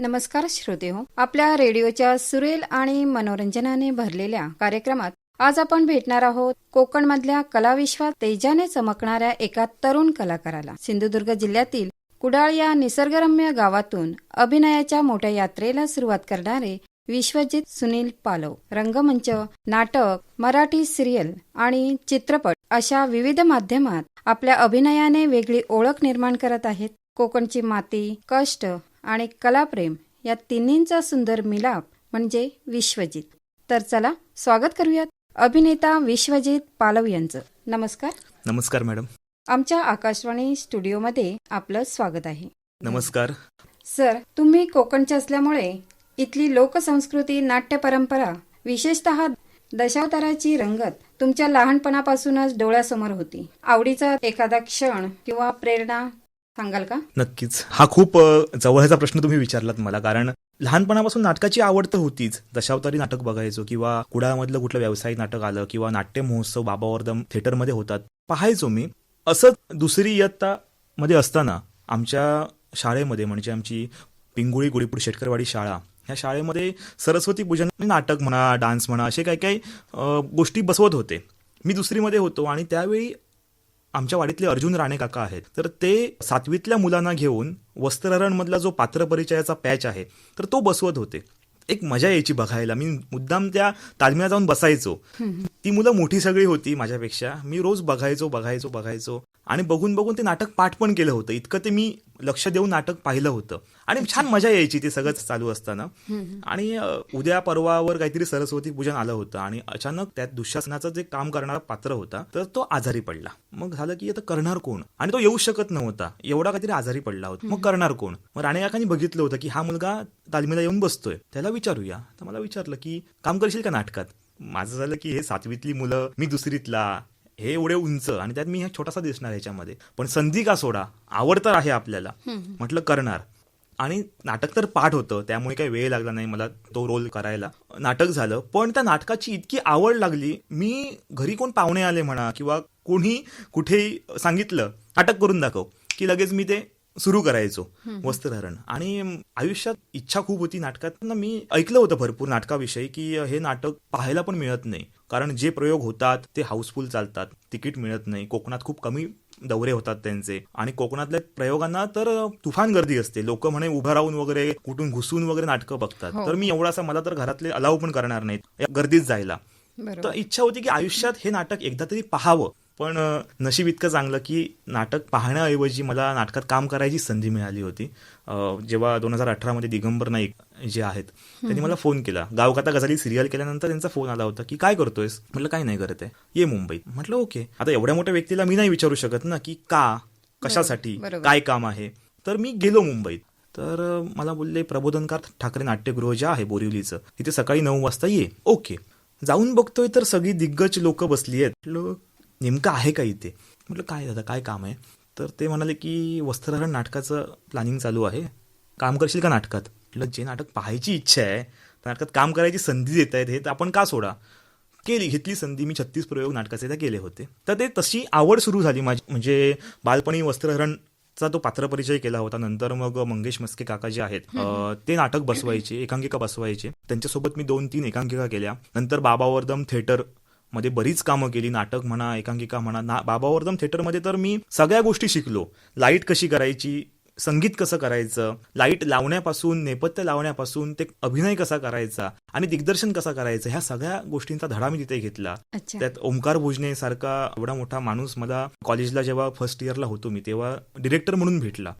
नमस्कार श्रोते हो आपल्या रेडिओच्या सुरेल आणि मनोरंजनाने भरलेल्या कार्यक्रमात आज आपण भेटणार आहोत कोकणमधल्या कलाविश्वात तेजाने चमकणाऱ्या एका तरुण कलाकाराला. सिंधुदुर्ग जिल्ह्यातील कुडाळ या निसर्गरम्य गावातून अभिनयाच्या मोठ्या यात्रेला सुरुवात करणारे विश्वजित सुनील पालव. रंगमंच नाटक मराठी सिरियल आणि चित्रपट अशा विविध माध्यमात आपल्या अभिनयाने वेगळी ओळख निर्माण करत आहेत. कोकणची माती कष्ट आणि कलाप्रेम या तिन्हींचा सुंदर मिलाप म्हणजे विश्वजित. तर चला स्वागत करूयात अभिनेता विश्वजित पालव यांचं. नमस्कार. नमस्कार मॅडम. आमच्या आकाशवाणी स्टुडिओमध्ये आपलं स्वागत आहे. नमस्कार. सर तुम्ही कोकणचे असल्यामुळे इथली लोकसंस्कृती नाट्य परंपरा विशेषतः दशावताराची रंगत तुमच्या लहानपणापासूनच डोळ्यासमोर होती. आवडीचा एखादा क्षण किंवा प्रेरणा सांगाल का? नक्कीच. हा खूप जवळचा प्रश्न तुम्ही विचारलात मला कारण लहानपणापासून नाटकाची आवड तर होतीच. दशावतारी नाटक बघायचो किंवा कुडाळमधलं कुठलं व्यावसायिक नाटक आलं किंवा नाट्य महोत्सव बाबावर्धम थिएटरमध्ये होतात. पाहायचो मी. असंच दुसरी इयत्ता मध्ये असताना आमच्या शाळेमध्ये म्हणजे आमची पिंगुळी गुडीपूर शेटकरवाडी शाळा ह्या शाळेमध्ये सरस्वती पूजन नाटक म्हणा डान्स म्हणा असे काही काही गोष्टी बसवत होते. मी दुसरीमध्ये होतो आणि त्यावेळी आमच्या वाडीतले अर्जुन राणे काका आहेत. तर ते सातवीतल्या मुलांना घेऊन वस्त्रहरणमधला जो पात्र परिचयाचा पॅच आहे तर तो बसवत होते. एक मजा यायची बघायला. मी मुद्दाम त्या तालमीला जाऊन बसायचो. ती मुलं मोठी सगळी होती माझ्यापेक्षा. मी रोज बघायचो बघायचो बघायचो. आणि बघून बघून ते नाटक पाठ पण केलं होतं. इतकं ते मी लक्ष देऊन नाटक पाहिलं होतं. आणि छान मजा यायची ते सगळंच चालू असताना. आणि उद्या परवावर काहीतरी सरस्वती पूजन आलं होतं आणि अचानक त्यात दुःशासनाचं जे काम करणारा पात्र होता तर तो आजारी पडला. मग झालं की आता करणार कोण? आणि तो येऊ शकत नव्हता. एवढा काहीतरी आजारी पडला होता. मग करणार कोण? मग राणे काकांनी बघितलं होतं की हा मुलगा तालमीला येऊन बसतोय. त्याला विचारूया. तर मला विचारलं की काम करशील का नाटकात? माझं झालं की हे सातवीतली मुलं मी दुसरीतला. हे एवढे उंच आणि त्यात मी हा छोटासा दिसणार ह्याच्यामध्ये पण संधी का सोडा? आवड तर आहे आपल्याला. म्हटलं करणार. आणि नाटक तर पाठ होतं त्यामुळे काही वेळ लागला नाही मला तो रोल करायला. नाटक झालं पण त्या नाटकाची इतकी आवड लागली मी घरी कोण पाहुणे आले म्हणा किंवा कोणी कुठेही सांगितलं नाटक करून दाखव की लगेच मी ते सुरू करायचो वस्त्रहरण आणि आयुष्यात इच्छा खूप होती नाटकात. ना मी ऐकलं होतं भरपूर नाटकाविषयी की हे नाटक पाहायला पण मिळत नाही. कारण जे प्रयोग होतात ते हाऊसफुल चालतात. तिकीट मिळत नाही. कोकणात खूप कमी दौरे होतात त्यांचे. आणि कोकणातल्या प्रयोगांना तर तुफान गर्दी असते. लोक म्हणे उभं राहून वगैरे कुठून घुसून वगैरे नाटकं बघतात. हो. तर मी एवढासा मला तर घरातले अलाव पण करणार नाहीत. गर्दीत जायला. तर इच्छा होती की आयुष्यात हे नाटक एकदा तरी पाहावं. पण नशीब इतकं चांगलं की नाटक पाहण्याऐवजी मला नाटकात काम करायची संधी मिळाली होती. जेव्हा दोन हजार अठरामध्ये दिगंबर नाईक जे आहेत. त्यांनी मला फोन केला. गावकाता गजाली सिरियल केल्यानंतर त्यांचा फोन आला होता की काय करतोयस? म्हटलं काय नाही करत आहे. ये मुंबईत. म्हटलं ओके. आता एवढ्या मोठ्या व्यक्तीला मी नाही विचारू शकत ना की का कशासाठी. काय काम आहे. तर मी गेलो मुंबईत. तर मला बोलले प्रबोधनकार ठाकरे नाट्यगृह जे आहे बोरिवलीचं तिथे सकाळी नऊ वाजता ये. ओके. जाऊन बघतोय तर सगळी दिग्गज लोक बसली आहेत. म्हटलं, नेमकं आहे का इथे? म्हटलं काय दादा काय काम आहे? तर ते म्हणाले की वस्त्रहरण नाटकाचं प्लॅनिंग चालू आहे. काम करशील का नाटकात? म्हटलं जे नाटक पाहायची इच्छा आहे त्या नाटकात काम करायची संधी देत आहेत हे तर आपण का सोडा? केली घेतली संधी मी छत्तीस प्रयोग नाटकाचे त्या केले होते. तर ते तशी आवड सुरू झाली माझी. म्हणजे बालपणी वस्त्रहरणचा तो पात्रपरिचय केला होता. नंतर मग मंगेश मस्के काका जे आहेत ते नाटक बसवायचे एकांकिका बसवायचे. त्यांच्यासोबत मी दोन तीन एकांकिका केल्या. नंतर बाबावर्दम थिएटरमध्ये बरीच कामं केली. नाटक म्हणा एकांकिका म्हणा ना बाबावर्दम थिएटरमध्ये तर मी सगळ्या गोष्टी शिकलो. लाइट कशी करायची संगीत कसं करायचं? लाइट लावण्यापासून नेपथ्य लावण्यापासून ते अभिनय कसा करायचा? आणि दिग्दर्शन कसं करायचं? ह्या सगळ्या गोष्टींचा धडा मी तिथे घेतला. त्यात ओंकार भोजने सारखा एवढा मोठा माणूस मला कॉलेजला जेव्हा फर्स्ट इयरला होतो मी तेव्हा डिरेक्टर म्हणून भेटला.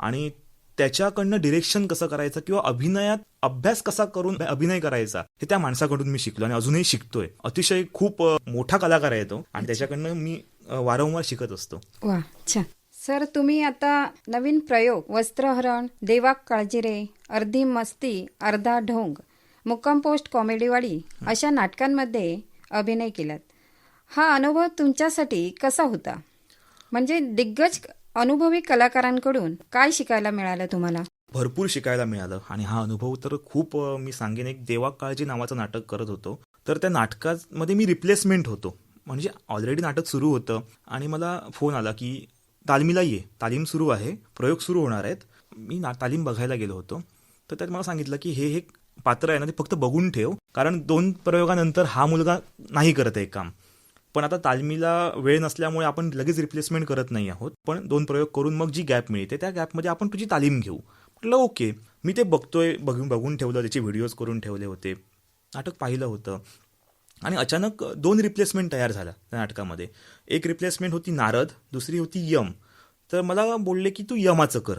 आणि त्याच्याकडनं डिरेक्शन कसं करायचं किंवा अभिनयात अभ्यास कसा करून अभिनय करायचा हे त्या माणसाकडून मी शिकलो आणि अजूनही शिकतोय. अतिशय खूप मोठा कलाकार आहे तो आणि त्याच्याकडनं मी वारंवार शिकत असतो. वा छान. सर तुम्ही आता नवीन प्रयोग वस्त्रहरण देवाक काळजिरे अर्धी मस्ती अर्धा ढोंग मुक्काम पोस्ट कॉमेडीवाडी अशा नाटकांमध्ये अभिनय केलात. हा अनुभव तुमच्यासाठी कसा होता? म्हणजे दिग्गज अनुभवी कलाकारांकडून काय शिकायला मिळालं तुम्हाला? भरपूर शिकायला मिळालं आणि हा अनुभव तर खूप मी सांगेन एक देवा काळजी नावाचं नाटक करत होतो. तर त्या नाटकामध्ये मी रिप्लेसमेंट होतो. म्हणजे ऑलरेडी नाटक सुरू होतं आणि मला फोन आला की तालमीला ये. तालीम सुरू आहे. प्रयोग सुरू होणार आहेत. मी ना तालीम बघायला गेलो होतो. तर त्यात मला सांगितलं की हे हे पात्र आहे ना ते फक्त बघून ठेव. कारण दोन प्रयोगानंतर हा मुलगा नाही करत आहे काम. पण आता तालमीला वेळ नसल्यामुळे आपण लगेच रिप्लेसमेंट करत नाही आहोत. पण दोन प्रयोग करून मग जी गॅप मिळते त्या गॅपमध्ये आपण तुझी तालीम घेऊ. म्हटलं ओके. मी ते बघतोय बघून बघून ठेवलं. त्याचे व्हिडिओज करून ठेवले होते. नाटक पाहिलं होतं. आणि अचानक दोन रिप्लेसमेंट तयार झाल्या त्या नाटकामध्ये. एक रिप्लेसमेंट होती नारद दुसरी होती यम. तर मला बोलले की तू यमाचं कर.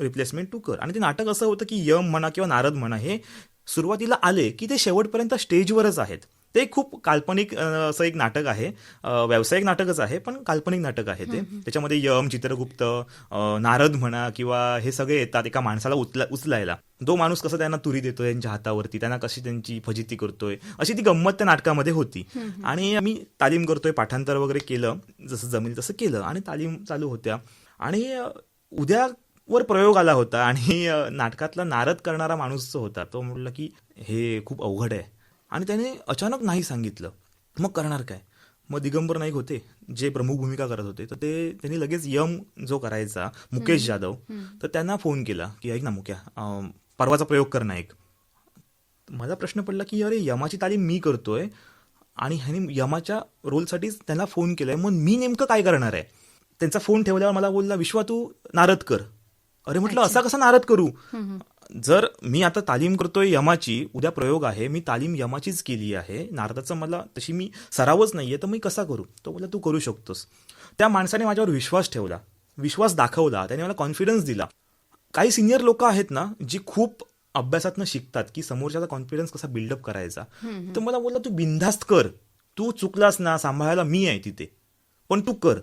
रिप्लेसमेंट तू कर. आणि ते नाटक असं होतं की यम म्हणा किंवा नारद म्हणा हे सुरुवातीला आले की ते शेवटपर्यंत स्टेजवरच आहेत. ते खूप काल्पनिक असं एक नाटक आहे. व्यावसायिक नाटकच आहे पण काल्पनिक नाटक आहे ते. त्याच्यामध्ये यम चित्रगुप्त नारद म्हणा किंवा हे सगळे येतात एका माणसाला उचला उचलायला. तो माणूस कसं त्यांना तुरी देतोय त्यांच्या हातावरती त्यांना कशी त्यांची फजिती करतोय अशी ती गंमत त्या नाटकामध्ये होती. आणि मी तालीम करतोय पाठांतर वगैरे केलं जसं जमेल तसं केलं आणि तालीम चालू होत्या. आणि उद्या वर प्रयोग आला होता आणि नाटकातला नारद करणारा माणूस जो होता तो म्हटला की हे खूप अवघड आहे. आणि त्याने अचानक नाही सांगितलं. मग करणार काय? मग दिगंबर नाईक होते जे प्रमुख भूमिका करत होते तर ते त्यांनी लगेच यम जो करायचा मुकेश जाधव तर त्यांना फोन केला की ऐक ना मुक्या परवाचा प्रयोग कर ना एक माझा प्रश्न पडला की अरे यमाची तालीम मी करतोय आणि ह्याने यमाच्या रोलसाठीच त्यांना फोन केलाय मग मी नेमकं काय करणार आहे? त्यांचा फोन ठेवल्यावर मला बोलला विश्वा तू नारद कर. अरे म्हटलं असा कसा नारद करू? जर मी आता तालीम करतोय यमाची उद्या प्रयोग आहे मी तालीम यमाचीच केली आहे नारदाचं मला तशी मी सरावच नाहीये तर मी कसा करू? तो बोला तू करू शकतोस. त्या माणसाने माझ्यावर विश्वास ठेवला विश्वास दाखवला त्याने मला कॉन्फिडन्स दिला. काही सिनियर लोक आहेत ना जी खूप अभ्यासातनं शिकतात की समोरच्याचा कॉन्फिडन्स कसा बिल्डअप करायचा. तर मला बोलला तू बिनधास्त कर. तू चुकलास ना सांभाळायला मी आहे तिथे. पण तू कर.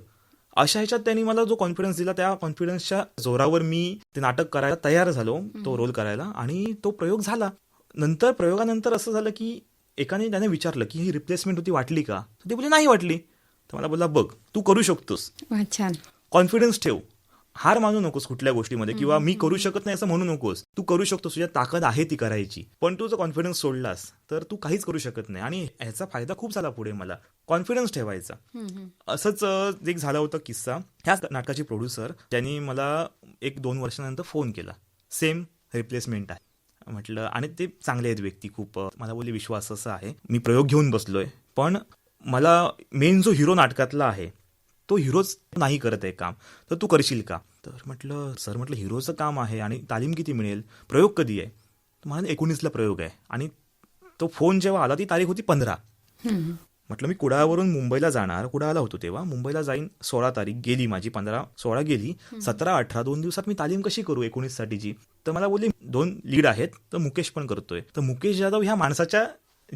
अशा ह्याच्यात त्यांनी मला जो कॉन्फिडन्स दिला त्या कॉन्फिडन्सच्या जोरावर मी ते नाटक करायला तयार झालो तो रोल करायला. आणि तो प्रयोग झाला. नंतर प्रयोगानंतर असं झालं की एकाने त्याने विचारलं की ही रिप्लेसमेंट होती वाटली का? तर ते बोलले नाही वाटली. तर मला बोलला बघ तू करू शकतोस. कॉन्फिडन्स ठेव. हार मानू नकोस कुठल्या गोष्टीमध्ये किंवा मी करू शकत नाही असं म्हणू नकोस. तू करू शकतोस तुझ्या ताकद आहे ती करायची. पण तू जर कॉन्फिडन्स सोडलास तर तू काहीच करू शकत नाही. आणि ह्याचा फायदा खूप झाला पुढे मला. कॉन्फिडन्स ठेवायचा. असंच एक झाला होता किस्सा. ह्याच नाटकाची प्रोड्युसर त्यांनी मला एक दोन वर्षानंतर फोन केला. सेम रिप्लेसमेंट आहे. म्हटलं आणि ते चांगले आहेत व्यक्ती खूप. मला बोलले विश्वास असा आहे. मी प्रयोग घेऊन बसलोय. पण मला मेन जो हिरो नाटकातला आहे तो हिरोच नाही करत आहे काम. तर तू करशील का? तर म्हटलं सर म्हटलं हिरोचं काम आहे आणि तालीम किती मिळेल? प्रयोग कधी आहे? मला एकोणीसला प्रयोग आहे. आणि तो फोन जेव्हा आला ती तारीख होती पंधरा. म्हटलं मी कुडाळवरून मुंबईला जाणार. कुडाळला होतो तेव्हा. मुंबईला जाईन सोळा तारीख गेली माझी पंधरा सोळा गेली. सतरा अठरा दोन दिवसात मी तालीम कशी करू एकोणीस साठीची तर मला बोलली दोन लीड आहेत तर मुकेश पण करतोय. तर मुकेश जाधव ह्या माणसाच्या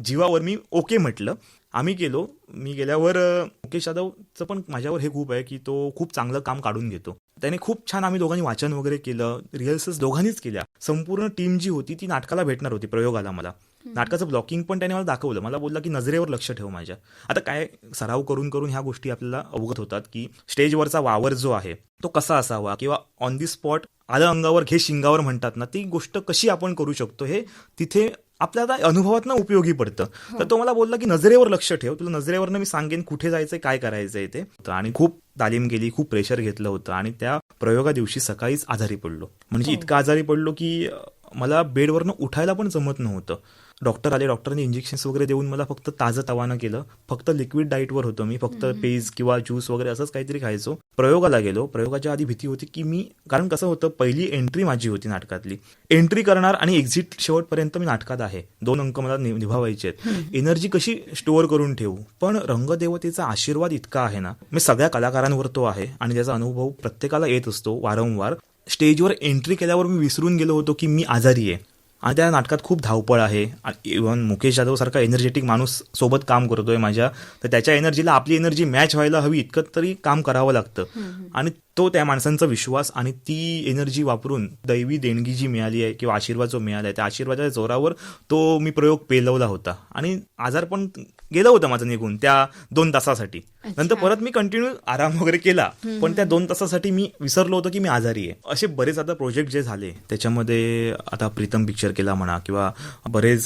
जीवावर मी ओके म्हटलं. आम्ही गेलो मी गेल्यावर मुकेश यादवचं पण माझ्यावर हे खूप आहे की तो खूप चांगलं काम काढून घेतो. त्याने खूप छान आम्ही दोघांनी वाचन वगैरे केलं रिहर्सल्स दोघांनीच केल्या. संपूर्ण टीम जी होती ती नाटकाला भेटणार होती प्रयोगाला मला. नाटकाचं ब्लॉकिंग पण त्याने मला दाखवलं. मला बोलला की नजरेवर लक्ष ठेव माझ्या. आता काय सराव करून करून ह्या गोष्टी आपल्याला अवगत होतात की स्टेजवरचा वावर जो आहे तो कसा असावा किंवा ऑन दी स्पॉट आलं अंगावर घे शिंगावर म्हणतात ना ती गोष्ट कशी आपण करू शकतो हे तिथे आपल्याला अनुभवातनं उपयोगी पडतं. तर तो मला बोलला की नजरेवर लक्ष ठेव. तुला नजरेवरनं मी सांगेन कुठे जायचंय काय करायचंय ते. आणि खूप तालीम गेली खूप प्रेशर घेतलं होतं आणि त्या प्रयोगा दिवशी सकाळीच आजारी पडलो. म्हणजे इतकं आजारी पडलो की मला बेडवरनं उठायला पण जमत नव्हतं. डॉक्टर आले डॉक्टरांनी इंजेक्शन्स वगैरे देऊन मला फक्त ताजं तवानं केलं. फक्त लिक्विड डाईटवर होतो मी. फक्त पेज किंवा ज्यूस वगैरे असंच काहीतरी खायचो. प्रयोगाला गेलो. प्रयोगाच्या आधी भीती होती की मी कारण कसं होतं पहिली एंट्री माझी होती नाटकातली. एंट्री करणार आणि एक्झिट शेवटपर्यंत मी नाटकात आहे. दोन अंक मला निभावायचे आहेत. एनर्जी कशी स्टोअर करून ठेवू? पण रंगदेवतेचा आशीर्वाद इतका आहे ना. मी सगळ्या कलाकारांवर तो आहे आणि त्याचा अनुभव प्रत्येकाला येत असतो वारंवार. स्टेजवर एंट्री केल्यावर मी विसरून गेलो होतो की मी आजारी आहे. आणि त्या नाटकात खूप धावपळ आहे. इव्हन मुकेश जाधव सारखा एनर्जेटिक माणूस सोबत काम करतोय माझ्या. तर त्याच्या एनर्जीला आपली एनर्जी मॅच व्हायला हवी इतकं तरी काम करावं लागतं. आणि तो त्या माणसांचा विश्वास आणि ती एनर्जी वापरून दैवी देणगी जी मिळाली आहे किंवा आशीर्वाद जो मिळाला आहे त्या आशीर्वादाच्या जोरावर तो मी प्रयोग पेलवला होता. आणि आजार पण गेलं होतं माझं निघून त्या दोन तासासाठी. नंतर परत मी कंटिन्यू आराम वगैरे केला पण त्या दोन तासासाठी मी विसरलो होतो की मी आजारी आहे. असे बरेच आता प्रोजेक्ट जे झाले त्याच्यामध्ये आता प्रीतम पिक्चर केला म्हणा किंवा बरेच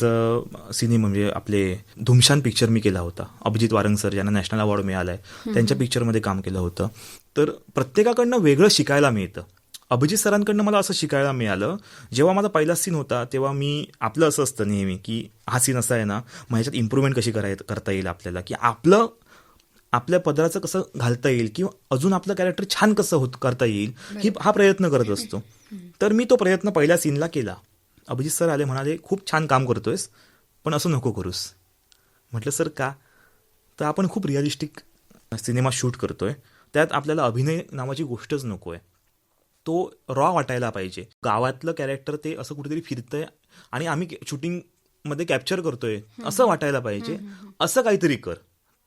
सिनेमा म्हणजे आपले धुमशान पिक्चर मी केला होता. अभिजित वारंग सर ज्यांना नॅशनल अवॉर्ड मिळालाय त्यांच्या पिक्चरमध्ये काम केलं होतं. तर प्रत्येकाकडनं वेगळं शिकायला मिळतं. अभिजित सरांकडनं मला असं शिकायला मिळालं. जेव्हा माझा पहिला सीन होता तेव्हा मी आपलं असं असतं नेहमी की हा सीन असा आहे ना मग ह्याच्यात इम्प्रूव्हमेंट कशी कराय करता येईल आपल्याला? की आपलं आपल्या पदराचं कसं घालता येईल किंवा अजून आपलं कॅरेक्टर छान कसं होत करता येईल ही हा प्रयत्न करत असतो. तर मी तो प्रयत्न पहिल्या सीनला केला. अभिजित सर आले म्हणाले खूप छान काम करतोयस पण असं नको करूस. म्हटलं सर का? तर आपण खूप रिअलिस्टिक सिनेमा शूट करतोय. त्यात आपल्याला अभिनय नावाची गोष्टच नको आहे तो रॉ वाटायला पाहिजे. गावातलं कॅरेक्टर ते असं कुठेतरी फिरतंय आणि आम्ही शूटिंगमध्ये कॅप्चर करतोय असं वाटायला पाहिजे. असं काहीतरी कर.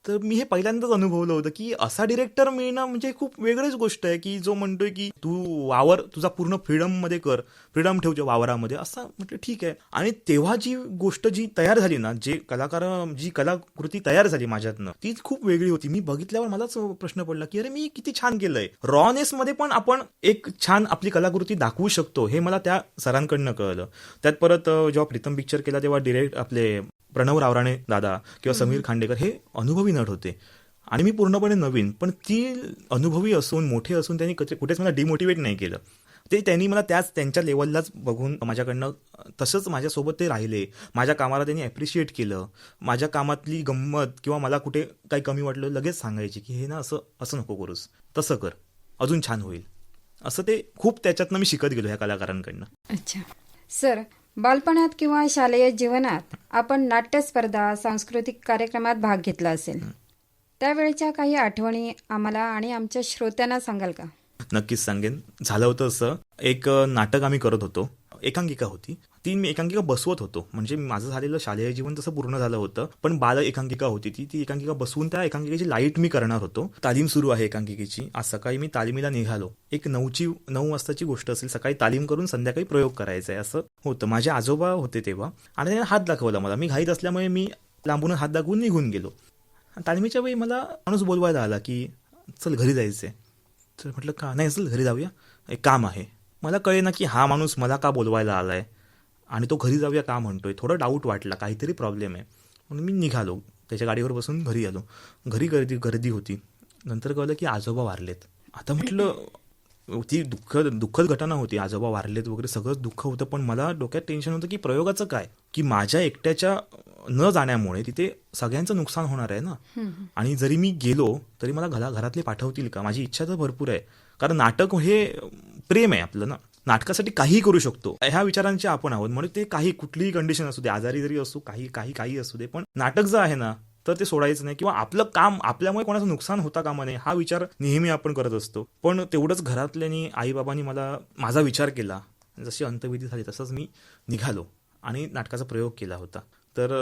तर मी हे पहिल्यांदाच अनुभवलं होतं की असा डिरेक्टर मिळणं म्हणजे खूप वेगळीच गोष्ट आहे की जो म्हणतोय की तू वावर तुझा पूर्ण फ्रीडममध्ये कर फ्रीडम ठेव वावरामध्ये असं म्हटलं ठीक आहे. आणि तेव्हा जी गोष्ट जी तयार झाली ना जे कलाकार जी कलाकृती तयार झाली माझ्यातनं ती खूप वेगळी होती. मी बघितल्यावर मलाच प्रश्न पडला की अरे मी किती छान केलंय. रॉनेस मध्ये पण आपण एक छान आपली कलाकृती दाखवू शकतो हे मला त्या सरांकडनं कळलं. त्यात परत जेव्हा प्रीतम पिक्चर केला तेव्हा डिरेक्ट आपले प्रणव रावराणे दादा किंवा समीर खांडेकर हे अनुभवी नट होते. आणि मी पूर्णपणे नवीन पण ती अनुभवी असून मोठे असून त्यांनी कुठेच मला डिमोटिवेट नाही केलं. ते त्यांनी मला त्याच त्यांच्या लेवललाच बघून माझ्याकडनं तसंच माझ्यासोबत ते राहिले. माझ्या कामाला त्यांनी ॲप्रिशिएट केलं. माझ्या कामातली गंमत किंवा मला कुठे काही कमी वाटलं लगेच सांगायचे की हे ना असं असं नको करूस. तसं कर. अजून छान होईल. असं ते खूप त्याच्यातनं मी शिकत गेलो ह्या कलाकारांकडनं. अच्छा. सर बालपणात किंवा शालेय जीवनात आपण नाट्यस्पर्धा सांस्कृतिक कार्यक्रमात भाग घेतला असेल. त्यावेळेच्या काही आठवणी आम्हाला आणि आमच्या श्रोत्यांना सांगाल का? नक्कीच सांगेन. झालं होतं असं. एक नाटक आम्ही करत होतो. एकांकिका होती. ती मी एकांकिका बसवत होतो. म्हणजे माझं झालेलं शालेय जीवन तसं पूर्ण झालं होतं. पण बाल एकांकिका होती ती. ती एकांकिका बसवून त्या एकांकिकेची लाइट मी करणार होतो. तालीम सुरू आहे एकांकिकेची. आज सकाळी मी तालिमीला निघालो. एक नऊची नऊ वाजताची गोष्ट असेल. सकाळी तालीम करून संध्याकाळी प्रयोग करायचा आहे असं होतं. माझे आजोबा होते तेव्हा. आणि त्याने हात दाखवला मला. मी घाईत असल्यामुळे मी लांबून हात दाखवून निघून गेलो. तालमीच्या वेळी मला माणूस बोलवायला आला की चल घरी जायचंय. तर म्हटलं का? नाही चल घरी जाऊया. एक काम आहे. मला कळे ना की हा माणूस मला का बोलवायला आलाय? आणि तो घरी जाऊया का म्हणतोय. थोडं डाऊट वाटला काहीतरी प्रॉब्लेम आहे. म्हणून मी निघालो. त्याच्या गाडीवर बसून घरी आलो. घरी गर्दी गर्दी होती. नंतर कळलं की आजोबा वारलेत. आता म्हटलं ती दुःख दुःखद घटना होती. आजोबा वारलेत वगैरे सगळंच दुःख होतं पण मला डोक्यात टेन्शन होतं की प्रयोगाचं काय? की माझ्या एकट्याच्या न जाण्यामुळे तिथे सगळ्यांचं नुकसान होणार आहे ना? आणि जरी मी गेलो तरी मला घरा घरातले पाठवतील का? माझी इच्छा तर भरपूर आहे. कारण नाटक हे प्रेम आहे आपलं ना? नाटकासाठी काहीही करू शकतो. ह्या विचारांचे आपण आहोत. म्हणून ते काही कुठलीही कंडिशन असू दे आजारी जरी असू काही काही काही असू दे पण नाटक जर आहे ना तर ते सोडायचं नाही किंवा आपलं काम आपल्यामुळे कोणाचं नुकसान होता कामा नये हा विचार नेहमी आपण करत असतो. पण तेवढंच घरातल्यानी आईबाबांनी मला माझा विचार केला. जशी अंतविधी झाली तसंच मी निघालो आणि नाटकाचा प्रयोग केला होता. तर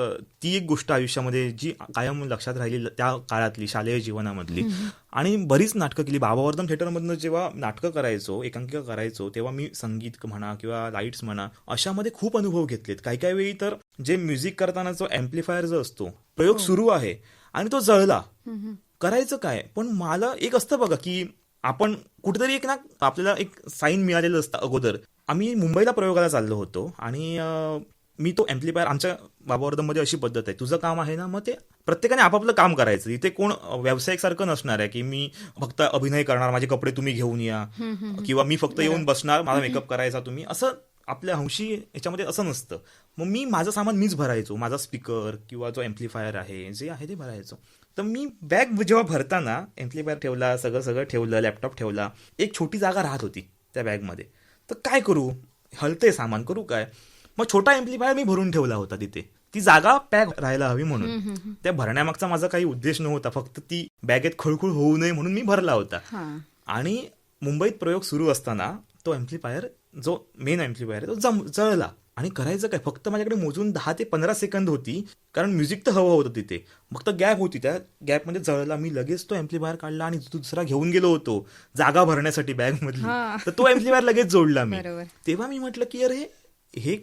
ती एक गोष्ट आयुष्यामध्ये जी कायम लक्षात राहिली त्या काळातली शालेय जीवनामधली. आणि बरीच नाटकं केली. बाबावर्धन थिएटरमधनं जेव्हा नाटकं करायचो एकांकिका करायचो तेव्हा मी संगीत म्हणा किंवा लाईट्स म्हणा अशामध्ये खूप अनुभव घेतलेत. काही काही वेळी तर जे म्युझिक करताना जो अँप्लिफायर जो असतो प्रयोग सुरू आहे आणि तो जळला. करायचं काय? पण मला एक असतं बघा की आपण कुठेतरी एक ना आपल्याला एक साईन मिळालेलं असतं अगोदर. आम्ही मुंबईला प्रयोगाला चाललो होतो आणि मी तो अँप्लिफायर आमच्या बाबावर्धनमध्ये अशी पद्धत आहे. तुझं काम आहे ना मग ते प्रत्येकाने आपापलं काम करायचं. इथे कोण व्यावसायिक सारखं नसणार आहे की मी फक्त अभिनय करणार माझे कपडे तुम्ही घेऊन या. किंवा मी फक्त येऊन बसणार माझा मेकअप करायचा तुम्ही. असं आपल्या हौशी याच्यामध्ये असं नसतं. मग मी माझं सामान मीच भरायचो. माझा स्पीकर किंवा जो अँप्लिफायर आहे जे आहे ते भरायचो. तर मी बॅग जेव्हा भरताना अँप्लिफायर ठेवला सगळं सगळं ठेवलं लॅपटॉप ठेवला एक छोटी जागा राहत होती त्या बॅगमध्ये तर काय करू? हलते सामान. करू काय? मग छोटा अँप्लिफायर मी भरून ठेवला होता तिथे. ती जागा पॅक राहायला हवी म्हणून. त्या भरण्यामागचा माझा काही उद्देश नव्हता. फक्त ती बॅगेत खळखुळ होऊ नये म्हणून मी भरला होता. आणि मुंबईत प्रयोग सुरू असताना तो अँप्लिफायर जो मेन अँप्लिफायर आहे तो जम जळला. आणि करायचं काय? फक्त माझ्याकडे मोजून दहा ते पंधरा सेकंद होती. कारण म्युझिक तर हवं होतं तिथे. फक्त गॅप होती. त्या गॅपमध्ये जळला. मी लगेच तो अँप्लिफायर काढला आणि दुसरा घेऊन गेलो होतो. जागा भरण्यासाठी बॅग मधली. हा. तर तो अँप्लिफायर लगेच जोडला मी. तेव्हा मी म्हटलं की अरे हे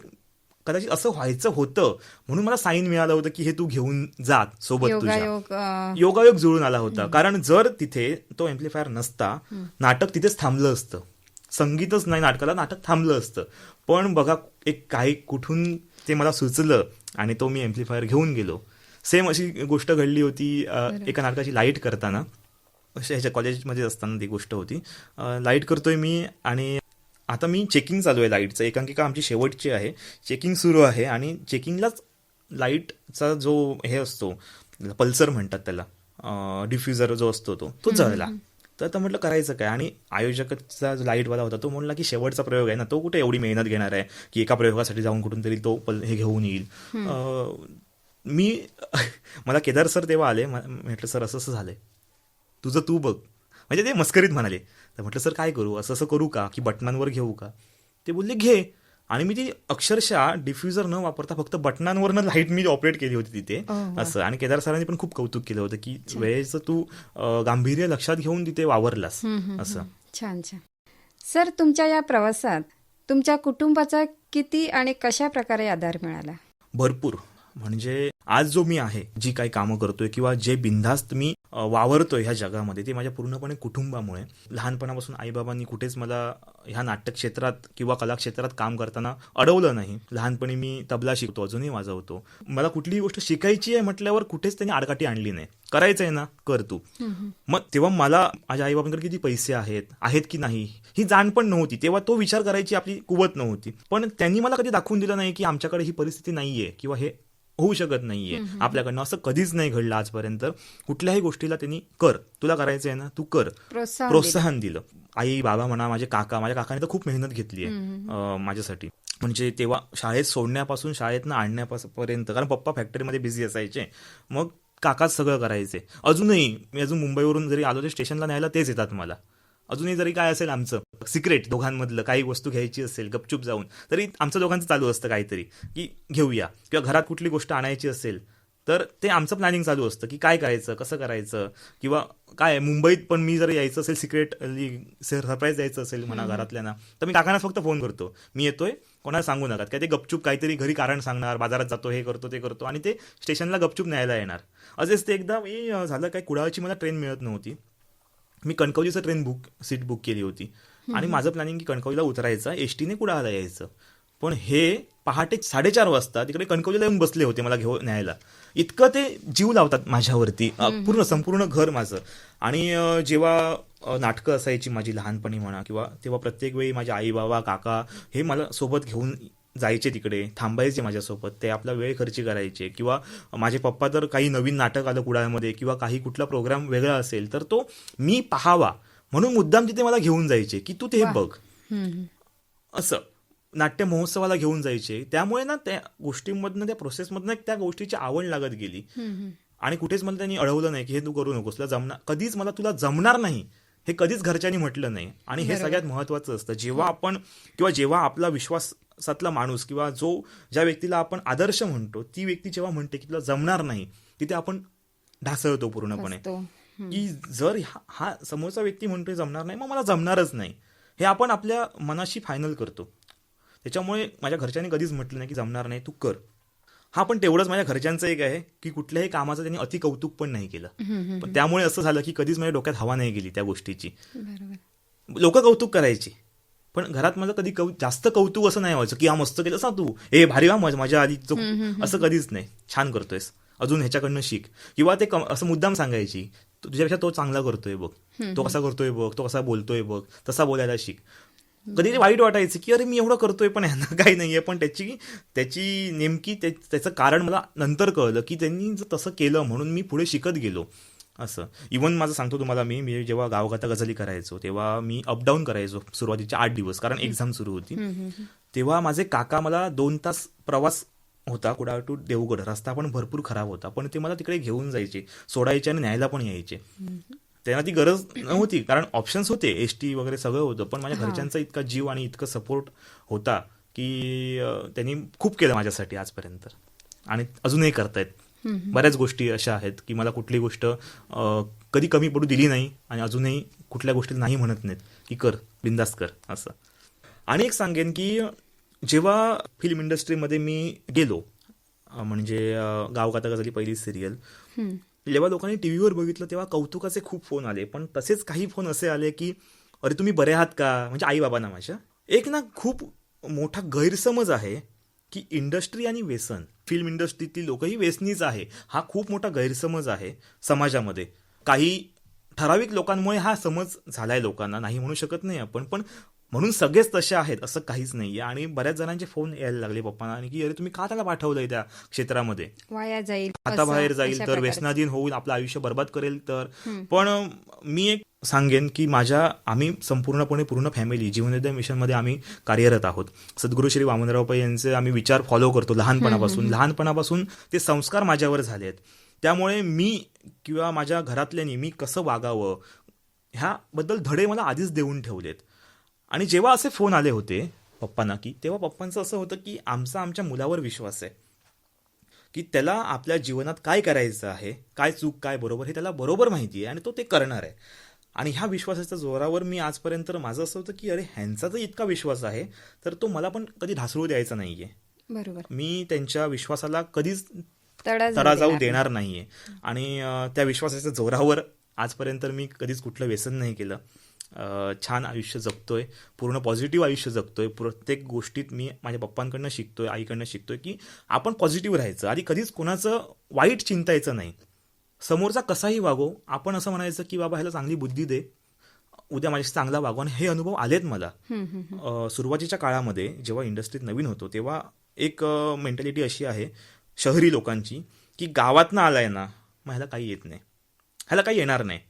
कदाचित असं व्हायचं होतं म्हणून मला साईन मिळालं होतं की हे तू घेऊन जात सोबत तुझ्या. योगायोग जुळून आला होता. कारण जर तिथे तो अँप्लिफायर नसता नाटक तिथेच थांबलं असतं. संगीतच नाही नाटकाला नाटक थांबलं असतं. पण बघा एक काही कुठून ते मला सुचलं आणि तो मी अँप्लिफायर घेऊन गेलो. सेम अशी गोष्ट घडली होती एका नाटकाची लाइट करताना. अशा ह्याच्या कॉलेजमध्ये असताना ती गोष्ट होती. लाइट करतोय मी आणि आता मी चेकिंग चालू आहे लाईटचं एकांकिका आमची शेवटची आहे. चेकिंग सुरू आहे आणि चेकिंगलाच लाईटचा जो हे असतो पल्सर म्हणतात त्याला डिफ्युजर जो असतो तो तो जळला. तर आता म्हटलं करायचं काय? आणि आयोजकाचा जो लाईटवाला होता तो म्हणला की शेवटचा प्रयोग आहे ना तो कुठे एवढी मेहनत घेणार आहे की एका प्रयोगासाठी जाऊन कुठून तरी तो पल हे घेऊन येईल. मी मला केदार सर तेव्हा आले म्हटलं सर असं असं झालंय. तुझं तू बघ. म्हणजे ते मस्करीत म्हणाले. तर म्हटलं सर काय करू? असं असं करू का? की बटनांवर घेऊ का? ते बोलले घे. आणि मी ती अक्षरशः डिफ्युजर न वापरता फक्त बटनांवरनं लाइट मी ऑपरेट केली होती तिथे. असं. आणि केदार सरांनी पण खूप कौतुक केलं होतं की वेळेचं तू गांभीर्य लक्षात घेऊन तिथे वावरलास. असं. छान छान. सर तुमच्या या प्रवासात तुमच्या कुटुंबाचा किती आणि कशा प्रकारे आधार मिळाला? भरपूर. म्हणजे आज जो मी आहे जी काही कामं करतोय किंवा जे बिनधास्त मी वावरतोय ह्या जगामध्ये ते माझ्या पूर्णपणे कुटुंबामुळे. लहानपणापासून आईबाबांनी कुठेच मला ह्या नाट्य क्षेत्रात किंवा कला क्षेत्रात काम करताना अडवलं नाही. लहानपणी मी तबला शिकतो अजूनही वाजवतो मला कुठलीही गोष्ट शिकायची आहे म्हटल्यावर कुठेच त्यांनी आडकाठी आणली नाही. करायचं आहे ना कर तू. मग तेव्हा मला माझ्या आईबाबांकडे किती पैसे आहेत आहेत की नाही ही जाण पण नव्हती. तेव्हा तो विचार करायची आपली कुवत नव्हती. पण त्यांनी मला कधी दाखवून दिलं नाही की आमच्याकडे ही परिस्थिती नाहीये किंवा हे होऊ शकत नाहीये. आपल्याकडनं असं कधीच नाही घडलं आजपर्यंत. कुठल्याही गोष्टीला त्यांनी कर. तुला करायचं आहे ना तू कर. प्रोत्साहन दिलं. आई बाबा म्हणा माझे काका माझ्या काकाने तर खूप मेहनत घेतली आहे माझ्यासाठी. म्हणजे तेव्हा शाळेत सोडण्यापासून शाळेतनं आणण्यापर्यंत कारण पप्पा फॅक्टरीमध्ये बिझी असायचे. मग काकाच सगळं करायचे. अजूनही मी अजून मुंबईवरून जरी आलो तर स्टेशनला न्यायला तेच येतात मला. अजूनही जरी काय असेल आमचं सिक्रेट दोघांमधलं काही वस्तू घ्यायची असेल गपचूप जाऊन तरी आमचं दोघांचं चालू असतं काहीतरी की घेऊया. किंवा घरात कुठली गोष्ट आणायची असेल तर ते आमचं प्लॅनिंग चालू असतं की काय करायचं कसं करायचं किंवा काय मुंबईत पण मी जर यायचं असेल सिक्रेट सरप्राईज द्यायचं असेल म्हणा घरातल्यांना तर मी काकांना फक्त फोन करतो. मी येतोय कोणाला सांगू नका. काय ते गपचूप काहीतरी घरी कारण सांगणार बाजारात जातो हे करतो ते करतो आणि ते स्टेशनला गपचूप न्यायला येणार. असेच ते एकदा मी झालं काय कुडाळची मला ट्रेन मिळत नव्हती. मी कणकवलीचं ट्रेन बुक सीट बुक केली होती. आणि माझं प्लॅनिंग की कणकवलीला उतरायचं एस टीने कुडाळला यायचं. पण हे पहाटे साडेचार वाजता तिकडे कणकवलीला येऊन बसले होते मला घेऊन न्यायला. इतकं ते जीव लावतात माझ्यावरती पूर्ण संपूर्ण घर माझं. आणि जेव्हा नाटकं असायची माझी लहानपणी म्हणा किंवा तेव्हा प्रत्येक वेळी माझे आई बाबा काका हे मला सोबत घेऊन जायचे तिकडे थांबायचे माझ्यासोबत ते आपला वेळ खर्ची करायचे किंवा माझे पप्पा तर काही नवीन नाटक आलं कुडाळमध्ये किंवा काही कुठला प्रोग्राम वेगळा असेल तर तो मी पाहावा म्हणून मुद्दाम तिथे मला घेऊन जायचे की तू ते. बघ. असं नाट्य महोत्सवाला घेऊन जायचे त्यामुळे ना त्या गोष्टींमधनं त्या प्रोसेसमधनं त्या गोष्टीची आवड लागत गेली. आणि कुठेच मला त्यांनी अडवलं नाही की हे तू करू नकोस तुला जमणार कधीच मला तुला जमणार नाही हे कधीच घरच्यांनी म्हटलं नाही आणि हे. सगळ्यात महत्वाचं असतं जेव्हा आपण किंवा जेव्हा आपला विश्वासातला माणूस किंवा जो ज्या व्यक्तीला आपण आदर्श म्हणतो ती व्यक्ती जेव्हा म्हणते की तुला जमणार नाही तिथे आपण ढासळतो पूर्णपणे. की जर हा- समोरचा व्यक्ती म्हणतोय जमणार नाही मग मला जमणारच नाही. हे आपण आपल्या मनाशी फायनल करतो. त्याच्यामुळे माझ्या घरच्यांनी कधीच म्हटलं नाही की जमणार नाही तू कर. हा पण तेवढंच माझ्या घरच्यांचं एक आहे की कुठल्याही कामाचं त्यांनी अति कौतुक पण नाही केलं. पण त्यामुळे असं झालं की कधीच माझ्या डोक्यात हवा नाही गेली त्या गोष्टीची. लोक कौतुक करायची. पण घरात माझं कधी कौ जास्त कौतुक असं नाही व्हायचं की हा मस्त केलंस ना तू. ए भारी वा मज- माझ्या आधी जो असं कधीच नाही. छान करतोयस. अजून ह्याच्याकडनं शिक. किंवा ते असं मुद्दाम सांगायची "तू- तुझ्यापेक्षा तो चांगला करतोय बघ. तो कसा करतोय बघ तो कसा बोलतोय बघ तसा बोलायला शिक. कधी ते वाईट वाटायचं की अरे मी एवढं करतोय पण यांना काही नाहीये. पण त्याची त्याची नेमकी त्या- त्याचं कारण मला नंतर कळलं की त्यांनी जर तसं केलं म्हणून मी पुढे शिकत गेलो. असं. इवन माझं सांगतो तुम्हाला मी मी जेव्हा गावगाता गझली करायचो तेव्हा मी अपडाऊन करायचो सुरुवातीचे आठ दिवस कारण एक्झाम सुरू होती. तेव्हा माझे काका मला दोन तास प्रवास होता कुडाळ टू देवगड. रस्ता पण भरपूर खराब होता पण ते मला तिकडे घेऊन जायचे सोडायचे आणि न्यायला पण यायचे. त्यांना ती गरज नव्हती कारण ऑप्शन्स होते एस टी वगैरे सगळं होतं पण माझ्या घरच्यांचा इतका जीव आणि इतकं सपोर्ट होता की त्यांनी खूप केलं माझ्यासाठी आजपर्यंत. आणि अजूनही करतायत. बऱ्याच गोष्टी अशा आहेत की मला कुठली गोष्ट कधी कमी पडू दिली नाही आणि अजूनही कुठल्या गोष्टीला नाही म्हणत नाहीत की कर बिंदास्त कर असं. आणि एक सांगेन की जेव्हा फिल्म इंडस्ट्रीमध्ये मी गेलो म्हणजे गावगाता गजाली पहिली सिरियल. जेव्हा लोकांनी टीव्हीवर बघितलं तेव्हा कौतुकाचे खूप फोन आले. पण तसेच काही फोन असे आले की अरे तुम्ही बरे आहात का? म्हणजे आई बाबांना माझ्या. एक ना खूप मोठा गैरसमज आहे की इंडस्ट्री आणि व्यसन फिल्म इंडस्ट्रीतली लोकही व्यसनीच आहे. हा खूप मोठा गैरसमज आहे समाजामध्ये. काही ठराविक लोकांमुळे हा समज झालाय लोकांना नाही म्हणू शकत नाही आपण पण म्हणून सगळेच तसे आहेत असं काहीच नाहीये आणि बऱ्याच जणांचे फोन यायला लागले पप्पांना. आणि की अरे तुम्ही का त्याला पाठवलंय त्या क्षेत्रामध्ये? वाया जाईल आता बाहेर जाईल तर. व्यसनाधीन होऊन आपलं आयुष्य बर्बाद करेल तर. पण मी एक सांगेन की माझ्या आम्ही संपूर्णपणे पूर्ण फॅमिली जीवनोदय मिशनमध्ये आम्ही कार्यरत आहोत. सद्गुरू श्री वामनराव पै यांचे आम्ही विचार फॉलो करतो लहानपणापासून. लहानपणापासून ते संस्कार माझ्यावर झाले आहेत त्यामुळे मी किंवा माझ्या घरातल्यांनी मी कसं वागावं ह्याबद्दल धडे मला आधीच देऊन ठेवलेत. आणि जेव्हा असे फोन आले होते पप्पांना की तेव्हा पप्पांचं असं होतं की आमचा आमच्या मुलावर विश्वास आहे की त्याला आपल्या जीवनात काय करायचं आहे काय चूक काय बरोबर हे त्याला बरोबर माहिती आहे आणि तो ते करणार आहे. आणि ह्या विश्वासाच्या जोरावर मी आजपर्यंत माझं असं होतं की अरे ह्यांचा जर इतका विश्वास आहे तर तो मला पण कधी ढासळू द्यायचा नाहीये. बरोबर. मी त्यांच्या विश्वासाला कधीच तडा जाऊ देणार. नाहीये. आणि त्या विश्वासाच्या जोरावर आजपर्यंत मी कधीच कुठलं व्यसन नाही केलं. छान आयुष्य जगतोय पूर्ण पॉझिटिव्ह आयुष्य जगतोय. प्रत्येक गोष्टीत मी माझ्या पप्पांकडनं शिकतोय आईकडनं शिकतोय की आपण पॉझिटिव्ह राहायचं. आधी कधीच कोणाचं वाईट चिंतायचं नाही. समोरचा कसाही वागो आपण असं म्हणायचं की बाबा ह्याला चांगली बुद्धी दे. उद्या माझ्याशी चांगला वागो. आणि हे अनुभव आलेत मला. सुरुवातीच्या काळामध्ये जेव्हा इंडस्ट्रीत नवीन होतो तेव्हा एक मेंटॅलिटी अशी आहे शहरी लोकांची की गावातनं आलाय ना मग ह्याला काही येत नाही. ह्याला काही येणार नाही.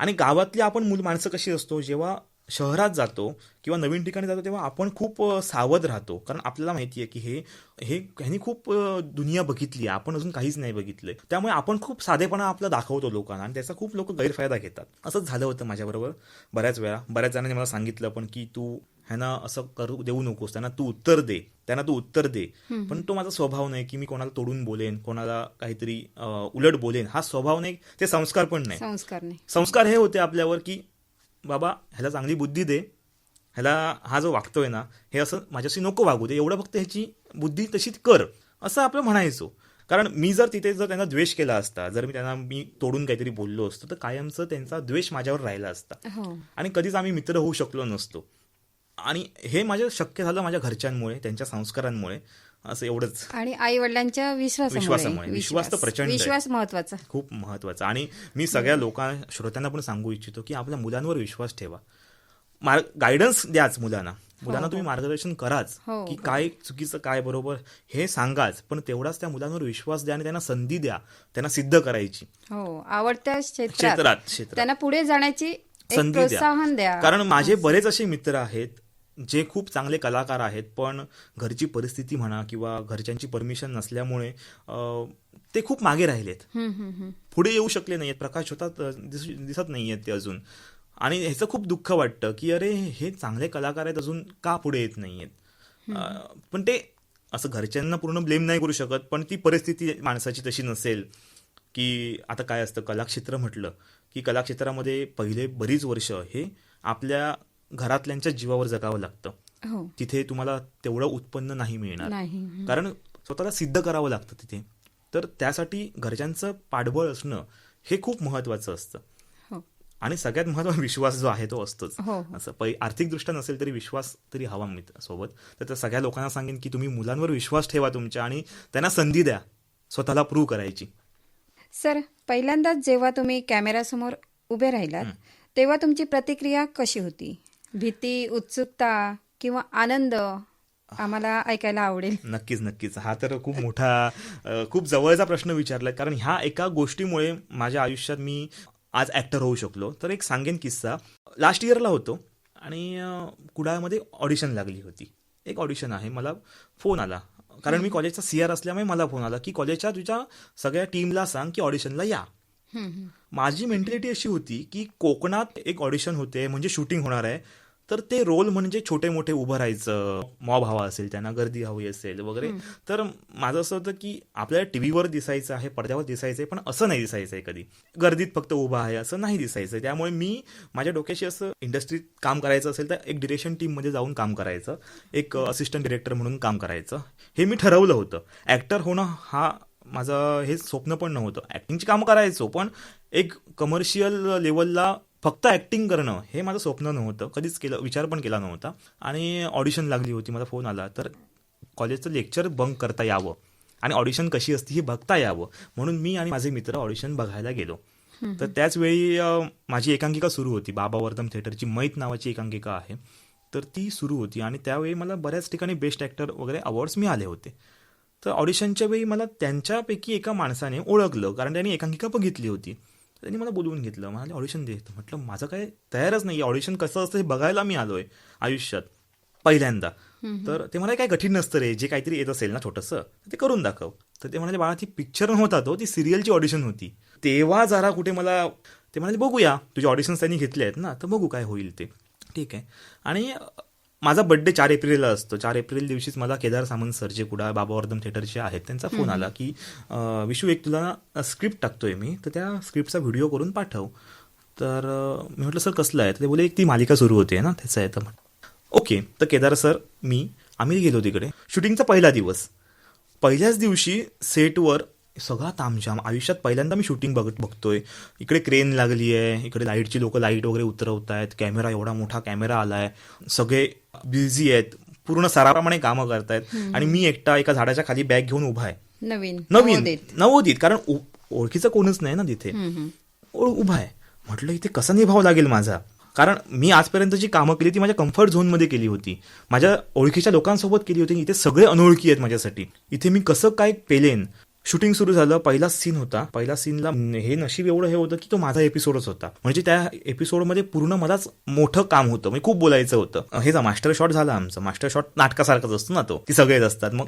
आणि गावातली आपण मूल माणसं कशी असतो जेव्हा शहरात जातो किंवा नवीन ठिकाणी जातो तेव्हा आपण खूप सावध राहतो. कारण आपल्याला माहिती आहे की हे हे ह्यांनी खूप दुनिया बघितली आहे. आपण अजून काहीच नाही बघितलं त्यामुळे आपण खूप साधेपणा आपला दाखवतो लोकांना आणि त्याचा खूप लोक गैरफायदा घेतात. असंच झालं होतं माझ्याबरोबर बऱ्याच वेळा. बऱ्याच जणांनी मला सांगितलं पण की तू ह्यांना असं करू देऊ नकोस. त्यांना तू उत्तर दे. त्यांना तू उत्तर दे. पण तो माझा स्वभाव नाही की मी कोणाला तोडून बोलेन कोणाला काहीतरी उलट बोलेन. हा स्वभाव नाही ते संस्कार पण नाही. संस्कार नाही. संस्कार हे होते आपल्यावर की बाबा ह्याला चांगली बुद्धी दे. ह्याला हा जो वागतोय ना हे असं माझ्याशी नको वागू दे. एवढं फक्त ह्याची बुद्धी तशी कर असं आपलं म्हणायचो. कारण मी जर तिथे जर त्यांना द्वेष केला असता जर मी त्यांना मी तोडून काहीतरी बोललो असतो तर कायमचं त्यांचा द्वेष माझ्यावर राहिला असता. हो. आणि कधीच आम्ही मित्र होऊ शकलो नसतो. आणि हे माझं शक्य झालं माझ्या घरच्यांमुळे त्यांच्या संस्कारांमुळे असं एवढंच. आणि आई वडिलांच्या विश्वासामुळे. विश्वासामुळे. विश्वास. तर प्रचंड. विश्वास महत्त्वाचा. खूप महत्वाचं. आणि मी सगळ्या लोकांना श्रोत्यांना पण सांगू इच्छितो की आपल्या मुलांवर विश्वास ठेवा. मार्ग गायडन्स द्याच मुलांना. मुलांना तुम्ही मार्गदर्शन कराच. हो, की हो. काय चुकीचं काय बरोबर हे सांगाच. पण तेवढाच त्या मुलांवर विश्वास द्या आणि त्यांना संधी द्या. त्यांना सिद्ध करायची. हो आवडत्या क्षेत्रात. त्यांना पुढे जाण्याची संधी द्या. कारण माझे बरेच असे मित्र आहेत जे खूप चांगले कलाकार आहेत पण घरची परिस्थिती म्हणा किंवा घरच्यांची परमिशन नसल्यामुळे ते खूप मागे राहिलेत. पुढे येऊ शकले नाहीयेत. प्रकाश होतात दिसत नाहीयेत ते अजून. आणि ह्याचं खूप दुःख वाटतं की अरे हे चांगले कलाकार आहेत अजून का पुढे येत नाहीयेत? पण ते असं घरच्यांना पूर्ण ब्लेम नाही करू शकत पण ती परिस्थिती माणसाची तशी नसेल की आता काय असतं कलाक्षेत्र म्हटलं की कलाक्षेत्रामध्ये पहिले बरीच वर्ष हे आपल्या घरातल्यांच्या जीवावर जगावं लागतं. हो. तिथे तुम्हाला तेवढं उत्पन्न नाही मिळणार. कारण स्वतःला सिद्ध करावं लागतं तिथे. तर त्यासाठी घरच्यांचं पाठबळ असणं हे खूप महत्वाचं असतं. हो. आणि सगळ्यात महत्त्वाचा विश्वास जो आहे तो असतोच. हो. असं पै आर्थिकदृष्ट्या नसेल तरी विश्वास तरी हवा मित्र सोबत. तर त्या सगळ्या लोकांना सांगेन की तुम्ही मुलांवर विश्वास ठेवा तुमच्या आणि त्यांना संधी द्या. स्वतःला प्रूव्ह करायची. सर पहिल्यांदाच जेव्हा तुम्ही कॅमेऱ्यासमोर उभे राहिलात तेव्हा तुमची प्रतिक्रिया कशी होती? भीती उत्सुकता किंवा आनंद आम्हाला ऐकायला आवडेल. नक्कीच नक्कीच. हा तर खूप मोठा खूप जवळचा प्रश्न विचारलाय कारण ह्या एका गोष्टीमुळे माझ्या आयुष्यात मी आज ऍक्टर होऊ शकलो. तर एक सांगेन किस्सा. लास्ट इयरला होतो आणि कुडाळमध्ये ऑडिशन लागली होती. एक ऑडिशन आहे. मला फोन आला. कारण मी कॉलेजचा सीआर असल्यामुळे मला फोन आला की कॉलेजच्या तुझ्या सगळ्या टीमला सांग की ऑडिशनला या. माझी मेंटॅलिटी अशी होती की कोकणात एक ऑडिशन होते म्हणजे शूटिंग होणार आहे. तर ते रोल म्हणजे छोटे मोठे उभं राहायचं मॉब हवा असेल त्यांना गर्दी हवी असेल वगैरे. तर माझं असं होतं की आपल्याला टीव्हीवर दिसायचं आहे पडद्यावर दिसायचं आहे पण असं नाही दिसायचं आहे कधी. गर्दीत फक्त उभं आहे असं नाही दिसायचं त्यामुळे मी माझ्या डोक्याशी असं इंडस्ट्रीत काम करायचं असेल तर एक डिरेक्शन टीममध्ये जाऊन काम करायचं. एक असिस्टंट डिरेक्टर म्हणून काम करायचं. हे मी ठरवलं होतं. ॲक्टर होणं हा माझं हे स्वप्न पण नव्हतं. ॲक्टिंगची कामं करायचो पण एक कमर्शियल लेवलला फक्त ॲक्टिंग करणं हे माझं स्वप्न नव्हतं. कधीच केलं विचार पण केला नव्हता. आणि ऑडिशन लागली होती मला फोन आला. तर कॉलेजचं लेक्चर बंक करता यावं. आणि ऑडिशन कशी असते हे बघता यावं. म्हणून मी आणि माझे मित्र ऑडिशन बघायला गेलो. तर त्याच वेळी अ, माझी एकांकिका सुरू होती. बाबा वर्धम थिएटरची मैत नावाची एकांकिका आहे. तर ती सुरू होती. आणि त्यावेळी मला बऱ्याच ठिकाणी बेस्ट ॲक्टर वगैरे अवॉर्ड्स मिळाले होते. तर ऑडिशनच्या वेळी मला त्यांच्यापैकी एका माणसाने ओळखलं. कारण त्यांनी एकांकिका बघितली होती. त्यांनी मला बोलवून घेतलं. म्हणाले ऑडिशन दे. म्हटलं माझं काय तयारच नाही ऑडिशन कसं असतं हे बघायला मी आलोय आयुष्यात पहिल्यांदा. तर ते म्हणाले काय कठीण नसतं रे. जे काहीतरी येत असेल ना छोटंसं ते करून दाखव. तर ते म्हणाले बाळा ती पिक्चर नव्हता तो ती सिरियलची ऑडिशन होती. तेव्हा जरा कुठे मला ते म्हणाले बघूया. तुझे ऑडिशन्स त्यांनी घेतले आहेत ना. तर बघू काय होईल ते. ठीक आहे. आणि माझा बड्डे चार एप्रिलला असतो. चार एप्रिल दिवशीच मला केदार सामंत सर जे कुडा बाबावर्धन थिएटरचे आहेत. त्यांचा फोन आला की विशू एक तुला स्क्रिप्ट टाकतोय मी तर त्या स्क्रिप्टचा व्हिडिओ करून पाठव. तर मी म्हटलं सर कसलं आहे? तर ते बोले एक ती मालिका सुरू होते ना त्याचं आहे. तर ओके. तर केदार सर मी आम्ही गेलो तिकडे. शूटिंगचा पहिला दिवस. पहिल्याच दिवशी सेटवर सगळा तामझाम. आयुष्यात पहिल्यांदा मी शूटिंग बघत बघतोय. इकडे क्रेन लागली आहे इकडे लाईटची लोक लाइट वगैरे उतरवत आहेत कॅमेरा एवढा मोठा कॅमेरा आलाय. सगळे बिझी आहेत. पूर्ण सराप्रमाणे कामं करतायत. आणि मी एकटा एका झाडाच्या खाली बॅग घेऊन उभा आहे. नवीन. नवीन. नवोदित. कारण ओळखीचं कोणच नाही ना तिथे. उभा आहे. म्हटलं इथे कसा निभाव लागेल माझा? कारण मी आजपर्यंत जी कामं केली ती माझ्या कम्फर्ट झोनमध्ये केली होती. माझ्या ओळखीच्या लोकांसोबत केली होती. इथे सगळे अनोळखी आहेत माझ्यासाठी. इथे मी कसं काय पेलेन? शूटिंग सुरू झालं पहिला सीन होता. पहिला सीनला हे नशीब एवढं हे होतं की तो माझा एपिसोडच होता. म्हणजे त्या एपिसोडमध्ये पूर्ण मलाच मोठं काम होतं. म्हणजे खूप बोलायचं होतं. हे जा मास्टर शॉट झाला आमचं. मास्टर शॉट नाटकासारखाच असतो ना तो. ती सगळेच असतात. मग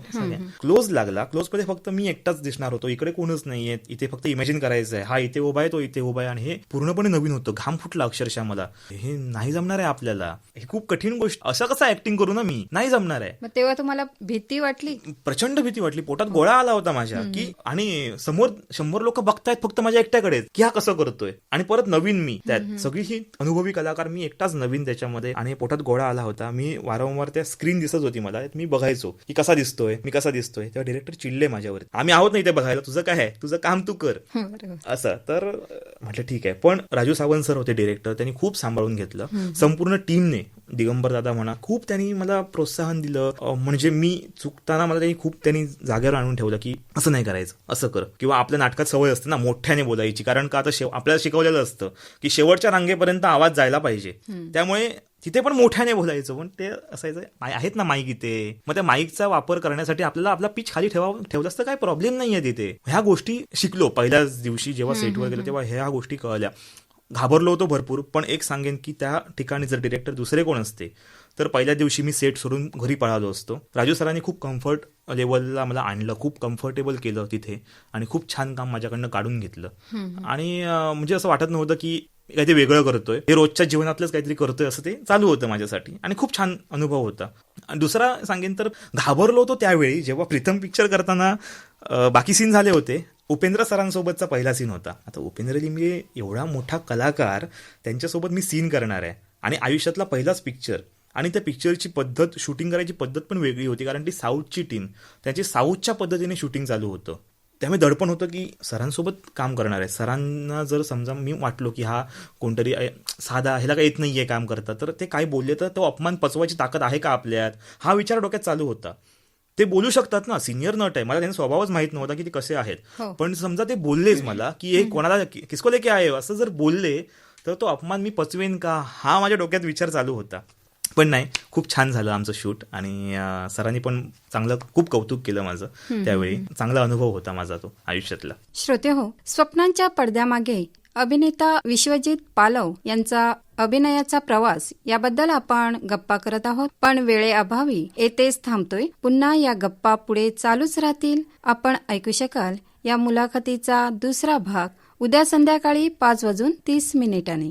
क्लोज लागला. क्लोजमध्ये फक्त मी एकटाच दिसणार होतो. इकडे कोणच नाहीये. इथे फक्त इमॅजिन करायचं आहे. हा इथे उभा आहे तो इथे उभा आहे. आणि हे पूर्णपणे नवीन होतं. घाम फुटला अक्षरशः मला. हे नाही जमणार आहे आपल्याला. हे खूप कठीण गोष्ट. असं कसं ऍक्टिंग करू ना मी? नाही जमणार आहे. तेव्हा तुम्हाला भीती वाटली? प्रचंड भीती वाटली. पोटात गोळा आला होता माझ्या. की आणि समोर शंभर लोक बघतायत फक्त माझ्या एकट्याकडे की हा कसं करतोय? आणि परत नवीन मी. त्यात सगळी ही अनुभवी कलाकार मी एकटाच नवीन त्याच्यामध्ये. आणि पोटात गोळा आला होता. मी वारंवार त्या स्क्रीन दिसत होती मला. मी बघायचो की कसा दिसतोय मी कसा दिसतोय. तेव्हा डिरेक्टर चिडले माझ्यावर आम्ही आहोत नाही ते बघायला. तुझं काय आहे? तुझं काम तू कर. असं. तर म्हटलं ठीक आहे. पण राजू सावंत सर होते डिरेक्टर त्यांनी खूप सांभाळून घेतलं. संपूर्ण टीमने दिगंबर दादा म्हणा खूप त्यांनी मला प्रोत्साहन दिलं. म्हणजे मी चुकताना मला त्यांनी खूप त्यांनी जागेवर आणून ठेवलं की असं नाही करायचं. असं कर. किंवा आपल्या नाटकात सवय असते ना मोठ्याने बोलायची. कारण का आता शेव आपल्याला शिकवलेलं असतं की शेवटच्या रांगेपर्यंत आवाज जायला पाहिजे. त्यामुळे तिथे पण मोठ्याने बोलायचं. पण ते असायचं आहेत ना माईक इथे मग त्या माईकचा वापर करण्यासाठी आपल्याला आपला पिच खाली ठेवा ठेवलास तर काही प्रॉब्लेम नाहीये तिथे. ह्या गोष्टी शिकलो पहिल्याच दिवशी जेव्हा सेटवर गेलो तेव्हा ह्या गोष्टी कळल्या. घाबरलो होतो भरपूर. पण एक सांगेन की त्या ठिकाणी जर डिरेक्टर दुसरे कोण असते तर पहिल्या दिवशी मी सेट सोडून घरी पळालो असतो. राजू सरांनी खूप कम्फर्ट लेवलला मला आणलं खूप कम्फर्टेबल केलं तिथे आणि खूप छान काम माझ्याकडनं काढून घेतलं. आणि म्हणजे असं वाटत नव्हतं की काहीतरी वेगळं करतोय. हे रोजच्या जीवनातलंच काहीतरी करतोय असं ते चालू होतं माझ्यासाठी आणि खूप छान अनुभव होता. आणि दुसरा सांगेन तर घाबरलो होतो त्यावेळी जेव्हा प्रीतम पिक्चर करताना बाकी सीन झाले होते. उपेंद्र सरांसोबतचा पहिला सीन होता. आता उपेंद्र लिमगे एवढा मोठा कलाकार त्यांच्यासोबत मी सीन करणार आहे. आणि आयुष्यातला पहिलाच पिक्चर आणि त्या पिक्चरची पद्धत शूटिंग करायची पद्धत पण वेगळी होती कारण ती साऊथची टीम त्यांची साऊथच्या पद्धतीने शूटिंग चालू होतं. त्यामुळे दडपण होतं की सरांसोबत काम करणार आहे. सरांना जर समजा मी वाटलो की हा कोणतरी आहे, साधा ह्याला काही येत नाहीये काम करता तर ते काय बोलले तर तो अपमान पचवायची ताकद आहे का आपल्यात? हा विचार डोक्यात चालू होता. ते बोलू शकतात ना सिनियर नट आहे. मला त्यांचा स्वभावच माहीत नव्हता की ते कसे आहेत. हो. पण समजा ते बोललेच मला की हे कोणाला कि- किसको लेके आहे? असं जर बोलले तर तो अपमान मी पचवेन का? हा माझ्या डोक्यात विचार चालू होता. पण नाही. खूप छान झालं आमचं शूट आणि सरांनी पण चांगलं खूप कौतुक केलं माझं त्यावेळी. चांगला अनुभव होता माझा तो आयुष्यातला. श्रोते हो स्वप्नांच्या पडद्यामागे अभिनेता विश्वजित पालव यांचा अभिनयाचा प्रवास याबद्दल आपण गप्पा करत आहोत. पण वेळेअभावी येथेच थांबतोय. पुन्हा या गप्पा पुढे चालूच राहतील. आपण ऐकू शकाल या मुलाखतीचा दुसरा भाग उद्या संध्याकाळी पाच वाजून तीस मिनिटांनी.